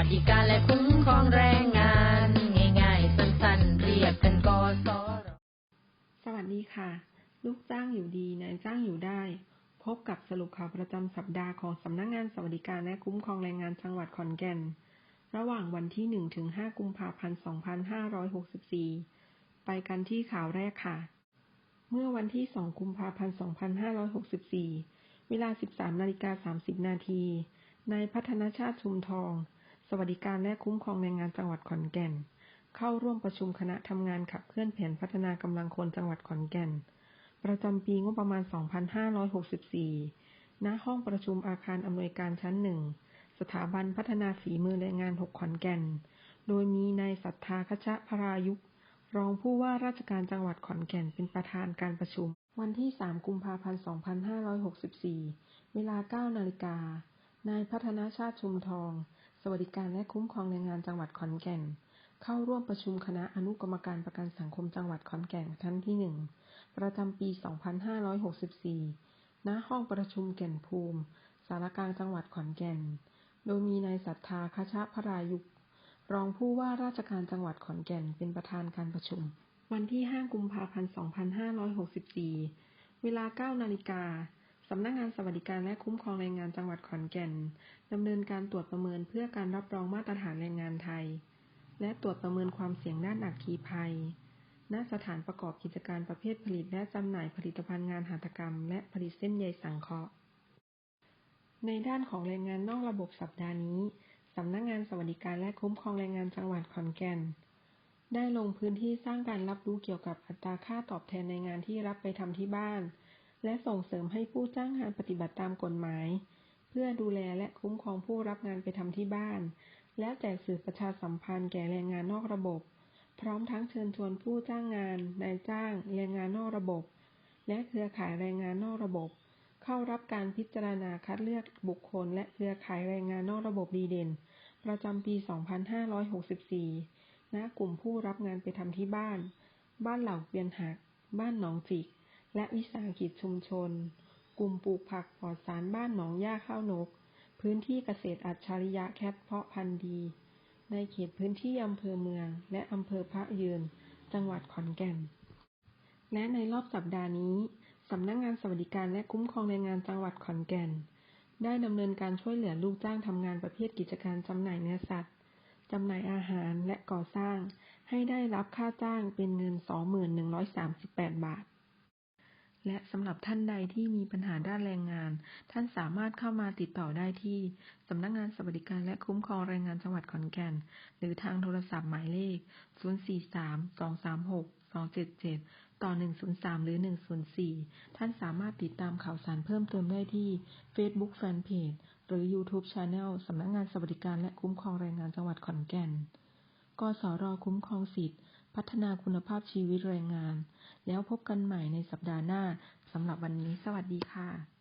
วัสดิการและคุ้มครองแรงงาน ง่ายๆ สั้นๆ เรียกกันกสสวัสดีค่ะ ลูกจ้างอยู่ดีนายจ้างอยู่ได้ พบกับสรุปข่าวประจำสัปดาห์ของสำนักงานสวัสดิการและคุ้มครองแรงงานจังหวัดขอนแก่น ระหว่างวันที่1ถึง5กุมภาพันธ์2564 ไปกันที่ข่าวแรกค่ะ เมื่อวันที่ 2 กุมภาพันธ์2564 เวลา 13นาฬิกา30นาทีนายพัฒนชาติชุมทอง สวัสดิการและคุ้มครองแรงงานจังหวัดขอนแก่น เข้าร่วมประชุมคณะทำงานขับเคลื่อนแผนพัฒนากำลังคนจังหวัดขอนแก่น ประจำปีงบประมาณ 2564 ณ ห้องประชุมอาคารอำนวยการชั้นหนึ่ง สถาบันพัฒนาฝีมือแรงงาน 6 ขอนแก่น โดยมีนายศรัทธาคชะพรายุกรองผู้ว่าราชการจังหวัดขอนแก่นเป็นประธานการประชุม วันที่ 3 กุมภาพันธ์ 2564 เวลา 9 นาฬิกา นายพัฒนาชาติชุมทอง สวัสดิการและคุ้มครองแรงงานจังหวัดขอนแก่น เข้าร่วมประชุมคณะอนุกรรมการประกันสังคมจังหวัดขอนแก่นชั้นที่1ประจำปี 2564 ณ ห้องประชุมแก่นภูมิ สารกลางจังหวัดขอนแก่น โดยมีนายศรัทธาคชะพรายุกรองผู้ว่าราชการจังหวัดขอนแก่นเป็นประธานการประชุม วันที่ 5 กุมภาพันธ์ 2564 เวลา 9 นาฬิกา สำนักงานสวัสดิการและคุ้มครองแรงงานจังหวัดขอนแก่นดำเนินการตรวจประเมินเพื่อการรับรองมาตรฐานแรงงานไทย และตรวจประเมินความเสี่ยงด้านอัคคีภัย ณ สถานประกอบกิจการประเภทผลิตและจำหน่ายผลิตภัณฑ์งานหัตถกรรม และผลิตเส้นใยสังเคราะห์ ในด้านของแรงงานนอกระบบสัปดาห์นี้สำนักงานสวัสดิการและคุ้มครองแรงงานจังหวัดขอนแก่น ได้ลงพื้นที่สร้างการรับรู้เกี่ยวกับอัตราค่าตอบแทนในงานที่รับไปทำที่บ้าน และส่งเสริมให้ผู้จ้างงานปฏิบัติตามกฎหมาย เพื่อดูแลและคุ้มครองผู้รับงานไปทำที่บ้าน และแจกสื่อประชาสัมพันธ์แก่แรงงานนอกระบบ พร้อมทั้งเชิญชวนผู้จ้างงาน นายจ้าง แรงงานนอกระบบ และเครือข่ายแรงงานนอกระบบ เข้ารับการพิจารณาคัดเลือกบุคคล และเครือข่ายแรงงานนอกระบบดีเด่น ประจำปี 2564 ณ กลุ่มผู้รับงานไปทำที่บ้าน บ้านเหล่าเกวียนหัก บ้านหนองจิก และวิสาหกิจชุมชน กลุ่มปลูกผักปลอดสารบ้านหนองหญ้าข้าวนก พื้นที่เกษตรอัจฉริยะแคทเพาะพันธุ์ดี ในเขตพื้นที่อำเภอเมือง และอำเภอพระยืน จังหวัดขอนแก่น และในรอบสัปดาห์นี้สำนักงานสวัสดิการและคุ้มครองแรงงานจังหวัดขอนแก่น ได้ดำเนินการช่วยเหลือลูกจ้างทำงานประเภทกิจการจำหน่ายเนื้อสัตว์จำหน่ายอาหารและก่อสร้าง ให้ได้รับค่าจ้างเป็นเงิน 2138 บาท และสำหรับท่านใดที่มีปัญหาด้านแรงงาน ท่านสามารถเข้ามาติดต่อได้ที่สำนักงานสวัสดิการและคุ้มครองแรงงานจังหวัดขอนแก่น หรือทางโทรศัพท์หมายเลข 043-236-277 ต่อ 103 หรือ 104 ท่านสามารถติดตามข่าวสารเพิ่มเติมได้ที่ Facebook Fanpage หรือ YouTube Channel สำนักงานสวัสดิการและคุ้มครองแรงงานจังหวัดขอนแก่น กสรคุ้มครองสิทธิ พัฒนาคุณภาพชีวิตแรงงาน แล้วพบกันใหม่ในสัปดาห์หน้าสำหรับวันนี้ สวัสดีค่ะ